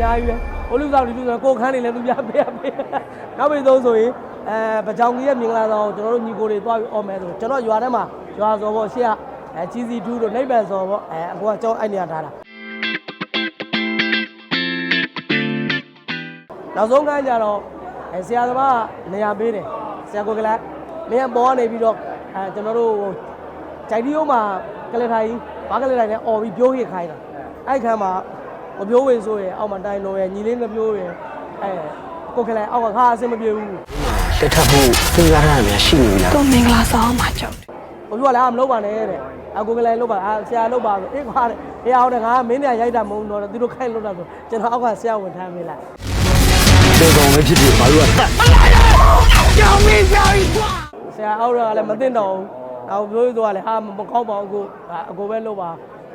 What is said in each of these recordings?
များကြီးပဲဟိုလူဆောင်ဒီလူဆောင်ကိုခန်းနေလဲသူပြပေးရပေးနောက်ပြီးသုံးဆိုရင်အဲပကြောင်ကြီးရဲ့မင်္ဂလာဆောင်ကိုကျွန်တော်တို့ညီကိုတွေသွားပြီးអော်မယ်ဆိုကျွန်တော်ရွာထဲမှာရွာစော်ပေါ့ရှေ့ကအဲကြီးစီတူးတို့နိဗ္ဗာန်စော်ပေါ့အဲအကူကကျောင်းအဲ့နေရာထားတာနောက်ဆုံးကန်းကြတော့အဲဆရာသမားကနေရာပေးတယ်ဆရာကိုကလတ်နေရာပေါ်ကနေပြီးတော့အဲကျွန်တော်တို့ဟိုဂျိုက်ဒီယိုမှာကလထိုင်ဘာကလထိုင်နဲ့អော်ပြီးပြိုးရခိုင်းတာအဲ့ခါမှာ မပြိုးဝင်ဆိုရင်အောက်မှာတိုင်လုံးရညီလေးမပြိုးရင်အဲကိုကလေးအောက်ကခါအဆင်မပြေဘူးတက်ထပ်ဖို့စဉ်းစားရတာများရှိနေပြီလားကိုမင်္ဂလာဆောင်မှာကြောက်တယ်ဘိုးကလည်းမလုပ်ပါနဲ့တဲ့အကိုကလေးလုပ်ပါအာဆရာလုပ်ပါဆိုအေးခွာတဲ့အေးအောင်တဲ့ငါမင်းနေရိုက်တာမဟုတ်တော့သူတို့ခိုင်းလို့တာဆိုကျွန်တော်အောက်ကဆရာဝန်ထမ်းပေးလိုက်တေကောင်လေးဖြစ်ဖြစ်ဘာလို့ကတတ်ဆရာအောက်ကလည်းမသိတော့ဘူးနောက်ပြိုးသွားလည်းဟာမကောင်းပါဘူးကိုအကိုပဲလုပ်ပါ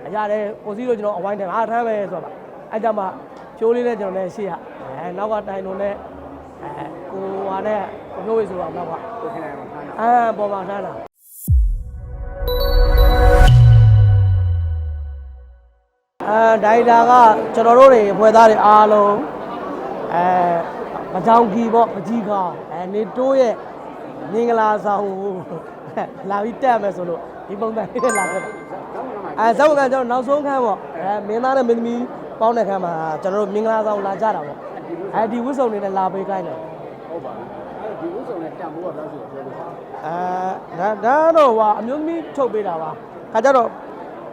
အရတယ်ကိုစီးလို့ကျွန်တော်အဝိုင်းတယ်ငါထမ်းပဲဆိုတော့ အဲ့ကြမှာချိုးလေးနဲ့ကျွန်တော်လည်းရှေ့ရအဲနောက်ကတိုင်လုံးနဲ့အဲကိုဟာနဲ့ကိုပြိုးဝေဆိုတော့နောက်ကအဲပေါ်မှာထမ်းတာအဲဒိုင်တာကကျွန်တော်တို့တွေဖွဲ့သားတွေအားလုံးအဲမကြောင်ကြီးပေါ့ပကြီးကောင်းအဲနေတိုးရဲ့မင်္ဂလာဆောင်ကိုလာပြီးတက်မယ်ဆိုလို့ဒီပုံစံလေးနဲ့လာခဲ့တာအဲဇောက်ကကျွန်တော်နောက်ဆုံးခန်းပေါ့အဲမင်းသားနဲ့မင်းသမီး ပေါင်းတဲ့ခန်းမှာကျွန်တော်တို့မင်္ဂလာဆောင်လာကြတာပေါ့အဲဒီဝစ်စုံတွေနဲ့လာပေးခိုင်းတယ်ဟုတ်ပါဘူးအဲ့ဒီဥစ္စာနဲ့တန်ဖိုးကဘယ်လောက်ရှိလဲပြောလို့အဲဒါဒါတော့ဟာအမျိုးသမီးထုတ်ပေးတာပါခါကြတော့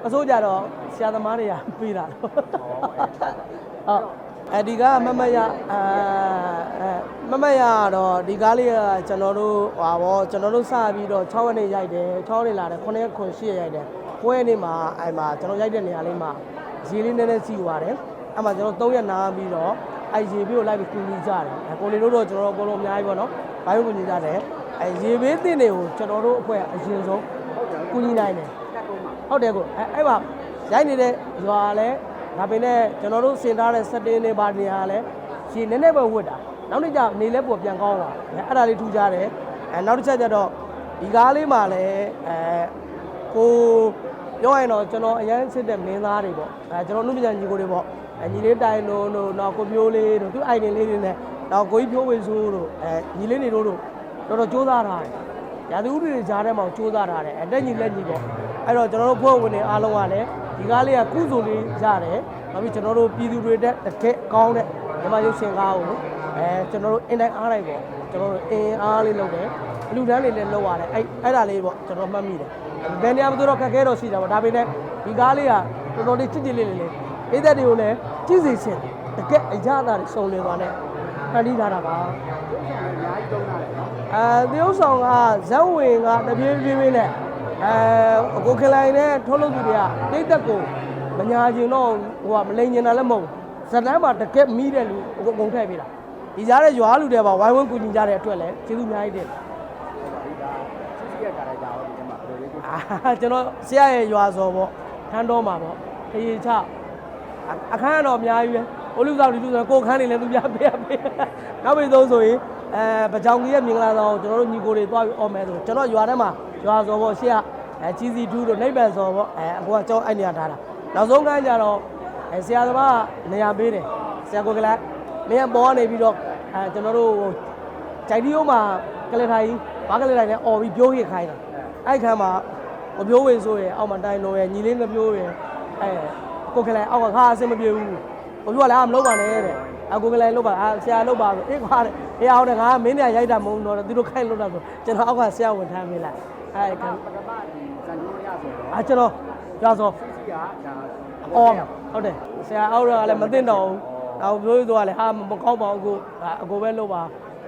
အစိုးကြတော့ဆရာသမားတွေကပေးတာတော့ဟုတ်အဲဒီကမမရအဲအဲမမရတော့ဒီကားလေးကကျွန်တော်တို့ဟာဗောကျွန်တော်တို့စပြီးတော့6ရက်နေရိုက်တယ်6ရက်နေလာတယ်9ရက်9 10ရက်ရိုက်တယ်9ရက်နေမှာအဲမှာကျွန်တော်ရိုက်တဲ့နေရာလေးမှာ ရေလေးနည်းနည်းစီးသွားတယ်အဲ့မှာကျွန်တော်3ရက်နားပြီးတော့အဲရေဘေးကိုလိုက်ပြီးကူညီကြတယ်အဲကိုလေးတို့တော့ကျွန်တော်တို့အကုန်လုံးအများကြီးပေါ့နော်ဘာလို့ကူညီကြတယ်အဲရေဘေးတင်တွေကိုကျွန်တော်တို့အဖွဲ့အရင်ဆုံးကူညီနိုင်တယ်တက်ကုန်မှာဟုတ်တယ်ကိုအဲအဲ့မှာရိုက်နေတဲ့ရွာလဲဒါပေမဲ့ကျွန်တော်တို့စင်ထားတဲ့စက်တင်းတွေပါနေရလဲရှည်နည်းနည်းပဲဝတ်တာနောက်နေ့ကျနေလဲပေါ်ပြန်ကောင်းသွားအဲအဲ့ဒါလေးထူကြတယ်အဲနောက်တစ်ချက်ကျတော့ဒီကားလေးမှာလဲအဲကို ပြောရင်တော့ကျွန်တော်အရင်စစ်တဲ့မင်းသားတွေပေါ့အဲကျွန်တော်နှုတ်ပြန်ညီကိုတွေပေါ့အဲညီလေးတိုင်လို့တို့နောက်ကိုပြိုးလေးတို့သူအိုင်တင်လေးတွေနဲ့နောက်ကိုကြီးဖြိုးဝေဆိုးတို့အဲညီလေးတွေတို့တို့တော်တော်စူးစမ်းထားတယ်ရာသီဥတုတွေကြားထဲမှာစူးစမ်းထားတယ်အတက်ညီလက်ညီပေါ့အဲ့တော့ကျွန်တော်တို့ဖွဲ့ဝင်တွေအားလုံးကလည်းဒီကားလေးကကုစုလေးရတယ်နောက်ပြီးကျွန်တော်တို့ပြည်သူတွေတက်တကယ်ကောင်းတဲ့ဓမ္မရုပ်ရှင်ကားကိုအဲကျွန်တော်တို့အင်တိုင်းအားလိုက်ပေါ့ကျွန်တော်တို့အင်အားလေးလုပ်တယ် လူတန်းလေးလည်းလုပ်ရတယ်အဲ့အဲ့ဒါလေးပေါ့ကျွန်တော်မှတ်မိတယ်ဘယ်နေရာမှာတော့ခက်ခဲတော့ရှိတာပေါ့ဒါပေမဲ့ဒီကားလေးကတော်တော်လေးချစ်ချစ်လေးလေးလေးအိသက်တွေကိုလည်းကြည့်စီရှင်တကယ်အရသာတွေစုံလင်သွားတဲ့ဖန်တီးထားတာပါအများကြီးတုံးတာလေနော်အဲတရုတ်ဆောင်ကဇက်ဝင်ကတပြေးပြေးပြေးနဲ့အဲအကိုခလိုင်နဲ့ထုတ်လုပ်သူတွေကတိတ်တက်ကိုမညာကျင်တော့ဟိုကမလိန်ကျင်တာလည်းမဟုတ်ဘူးဇက်တန်းမှာတကက်မီးတဲ့လူအကုန်ထည့်ပေးတာဒီကြားတဲ့ရွာလူတွေပါဝိုင်းဝန်းကူညီကြတဲ့အတွက်လည်းကျေးဇူးအများကြီးတင်တယ် ဒီကစစ်စစ်ရဲ့ကာရိုက်တာဟောဒီထဲမှာဘယ်လိုလေး ကိုအာကျွန်တော်ဆရာရဲ့ရွာစော်ပေါ့ခန်းတော်မှာပေါ့ခရီချအခန်းကတော့အများကြီးပဲဟိုလူဆောင်ဒီလူဆောင်ကိုခန်းနေလဲသူပြပေးရပေးနောက်ပြီးသုံးဆိုရင်အဲပကြောင်ကြီးရဲ့မင်္ဂလာဆောင်ကိုကျွန်တော်တို့ညီကိုတွေသွားပြီးអော်မယ်ဆိုကျွန်တော်ရွာထဲမှာရွာစော်ပေါ့ရှေ့ကအဲကြီးစီတူးတို့နိဗ္ဗာန်စော်ပေါ့အဲအကူကကျောင်းအဲ့နေရာထားတာနောက်ဆုံးကန်းကြတော့အဲဆရာသမားကနေရာပေးတယ်ဆရာကိုကလတ်နေရာပေါ်ကနေပြီးတော့အဲကျွန်တော်တို့ဟိုဂျိုက်ဒီယိုမှာကလထိုင်ဘာကလထိုင်နဲ့អော်ပြီးပြိုးရခိုင်းတာအဲ့ခါမှာ မပြိုးဝင်ဆိုရင်အောက်မှာတိုင်လုံးရညီလေးမပြိုးရင်အဲကိုကလေးအောက်ကခါအဆင်မပြေဘူးဘိုးကလည်းမလုပ်ပါနဲ့တဲ့အကိုကလေးလုပ်ပါအာဆရာလုပ်ပါဆိုအေးခွာတဲ့အေးအောင်တဲ့ငါမင်းနေရိုက်တာမဟုတ်တော့သူတို့ခိုင်းလို့တာဆိုကျွန်တော်အောက်ကဆရာဝန်ထမ်းပေးလိုက်အဲခံပထမဒီဇန်နိုးရဆိုတော့အာကျွန်တော်ကြွားစောစစ်စစ်ကဒါအော်ဟုတ်တယ်ဆရာအောက်ကလည်းမသိတော့ဘူးနောက်ပြိုးသွားလည်းဟာမကောင်းပါဘူးကိုအကိုပဲလုပ်ပါ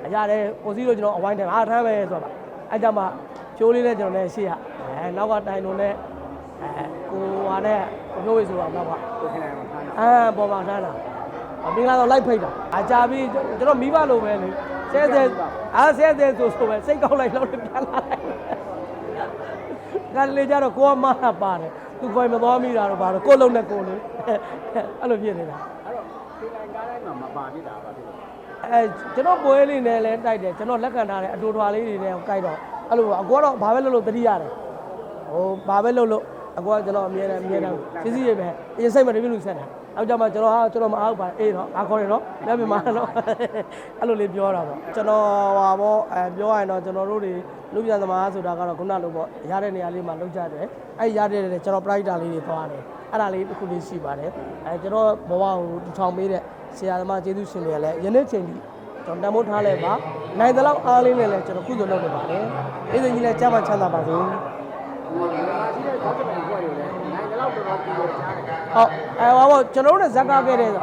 အရတယ်ကိုစီးလို့ကျွန်တော်အဝိုင်းတယ်ငါထမ်းပဲဆိုတော့အဲကြမှာ ချိုးလေးနဲ့ကျွန်တော်လည်းရှေ့ရအဲနောက်ကတိုင်လုံးနဲ့အဲကိုဟာနဲ့ကိုပြောဝေးဆိုတော့နောက်ကကိုခလိုက်မှာခါနာအဲပေါ်မှာထမ်းတာအမင်္ဂလာတော့လိုက်ဖိတ်တာအကြပြီးကျွန်တော်မိဘလိုပဲလေဆဲဆဲအားဆဲဆဲဆိုဆိုပဲစိတ်ကောက်လိုက်လောက်ပြန်လာလိုက်ကလေးကြတော့ကိုကမပါတယ်သူကိုယ်မသွားမိတာတော့ပါတော့ကိုယ်လုံးနဲ့ကိုယ်လေအဲ့လိုဖြစ်နေတာအဲ့တော့ဒီလိုကားတိုင်းမှာမပါဖြစ်တာပါဖြစ်လို့အဲကျွန်တော်ပွဲလေးနဲ့လည်းတိုက်တယ်ကျွန်တော်လက်ခံထားတဲ့အတူထွာလေးတွေနဲ့ကြိုက်တော့ အဲ့လိုအကူကတော့ဘာပဲလုပ်လို့တတိရတယ်ဟိုဘာပဲလုပ်လို့အကွာကျွန်တော်အမြဲတမ်းအမြဲတမ်းစီစီရေးပဲအရင်စိတ်မတပြည့်လို့ဆက်တာအောက်ကြမှာကျွန်တော်ဟာကျွန်တော်မအားပါအေးတော့အားခေါ်ရနော်မြတ်မြန်မာနော်အဲ့လိုလေးပြောတာပေါ့ကျွန်တော်ဟာပေါ့အဲပြောရရင်တော့ကျွန်တော်တို့တွေလူပြန်သမားဆိုတာကတော့ခုနလိုပေါ့ရတဲ့နေရာလေးမှာလောက်ကြတယ်အဲ့ရတဲ့တဲ့ကျွန်တော် pride လေးတွေသွားတယ်အဲ့ဒါလေးတစ်ခုလေးရှိပါတယ်အဲကျွန်တော်ဘဝကိုထူထောင်ပေးတဲ့ဆရာသမားကျေးဇူးရှင်တွေလည်းယနေ့ချိန်ထိ ကျွန်တော်တမိုးထားလဲပါနိုင်တဲ့လောက်အားလေးနဲ့လည်းကျွန်တော်ကုသိုလ်လုပ်နေပါတယ်အေးစင်ကြီးလည်းကြားမှချမ်းသာပါစေမြန်မာရှိတဲ့ခေါင်းဆောင်တွေလည်းနိုင်တဲ့လောက်တော်တော်ပြီးတော့ကြားတယ်ဟုတ်အဲဟောပေါ့ကျွန်တော်တို့လည်းဇက်ကားခဲ့တယ်ဆို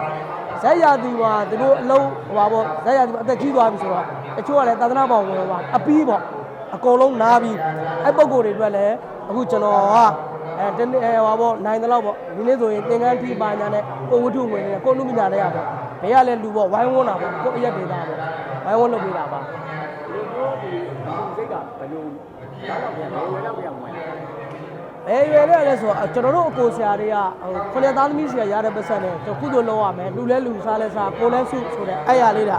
ဇက်ရာသူမှာသူတို့အလုံးဟောပေါ့ဇက်ရာသူအသက်ကြီးသွားပြီဆိုတော့တချို့ကလည်းသာသနာ့ဘောင်ဝင်သွားအပီးပေါ့အကုန်လုံးနားပြီးအဲ့ပုံကိုယ်တွေအတွက်လည်းအခုကျွန်တော်ကအဲတနေ့ဟောပေါ့နိုင်တဲ့လောက်ပေါ့ဒီနေ့ဆိုရင်သင်္ကန်းထီပါညာနဲ့ကိုဝတ္ထုဝင်နေကိုလူမညာတဲ့ရပေါ့ ဘယ်ရလဲလူပေါ့ဝိုင်းဝန်းတာပေါ့ကိုအရက်ဒေတာပေါ့ဝိုင်းဝန်းလုပ်ပေးတာပါဒီလိုဒီစိတ်ကဘယ်လိုလောက်ပြန်လဲဝယ်လောက်ပြန်ဝင်တယ်ဘယ်ရွယ်လဲလဲဆိုတော့ကျွန်တော်တို့အကိုဆရာတွေကဟိုခொလက်သားသမီးဆရာရတဲ့ပတ်စံနဲ့ကျွန်တော်ကုသိုလ်လုပ်ရမယ်လူလဲလူစားလဲစားကိုလဲစုဆိုတဲ့အဲ့ရလေးတာ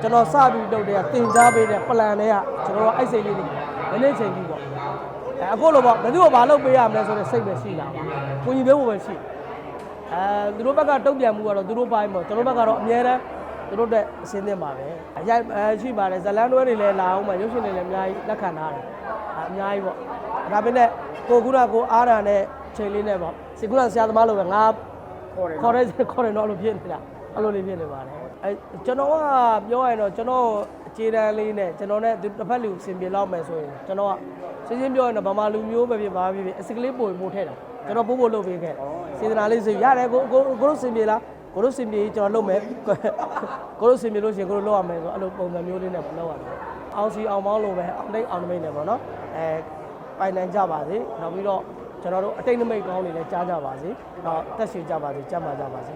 ကျွန်တော်စပြီးလုပ်တဲ့ကတင် जा ပေးတဲ့ plan တွေကကျွန်တော်တို့အဲ့စိတ်လေးတွေမနေ့ချိန်ကြီးပေါ့အဲအခုလိုပေါ့ဘယ်သူ့ကိုဘာလုပ်ပေးရမလဲဆိုတဲ့စိတ်ပဲရှိလာပါကိုကြီးပေးဖို့ပဲရှိ အဲသူတို့ဘက်ကတုံ့ပြန်မှုကတော့သူတို့ပိုင်းပေါ့ကျွန်တော်ဘက်ကတော့အများတန်းသူတို့တဲ့အစင်းသင့်ပါပဲအရိုက်အဲရှိပါတယ်ဇလန်တွဲတွေလည်းလာအောင်ပါရုပ်ရှင်တွေလည်းအများကြီးလက်ခံထားတယ်အများကြီးပေါ့ဒါပေမဲ့ကိုကုနာကိုအားရတဲ့ချိန်လေးနဲ့ပေါ့စီကုနာဆရာသမားလိုပဲငါခေါ်တယ်ခေါ်ရဲခေါ်တယ်တော့အဲ့လိုဖြစ်နေတာအဲ့လိုလေးဖြစ်နေပါတယ်အဲကျွန်တော်ကပြောရရင်တော့ကျွန်တော် အခြေတန်းလေးနဲ့ကျွန်တော်နဲ့တစ်ဖက်လူအဆင်ပြေလောက်မယ်ဆိုရင်ကျွန်တော်ကရှင်းရှင်းပြောရင်တော့ဗမာလူမျိုးပဲဖြစ်ပါဖြစ်ဖြစ်အစကလေးပို့ပို့ထဲတာကျွန်တော်ပို့ပို့လုပ်ပေးခဲ့စေတနာလေးဆိုရတယ်ကိုကိုကိုတို့အဆင်ပြေလားကိုတို့အဆင်ပြေကျွန်တော်လုပ်မယ်ကိုတို့အဆင်ပြေလို့ရှိရင်ကိုတို့လုပ်ရမယ်ဆိုအဲ့လိုပုံစံမျိုးလေးနဲ့လုပ်ရတယ်အောင်စီအောင်မောင်းလို့ပဲအောင်တိတ်အောင်နမိတ်နဲ့ပေါ့နော်အဲပိုင်နိုင်ကြပါစေနောက်ပြီးတော့ကျွန်တော်တို့အတိတ်နမိတ်ကောင်းတွေလည်းကြားကြပါစေနောက်တက်ရှိကြပါစေကြမ်းပါကြပါစေ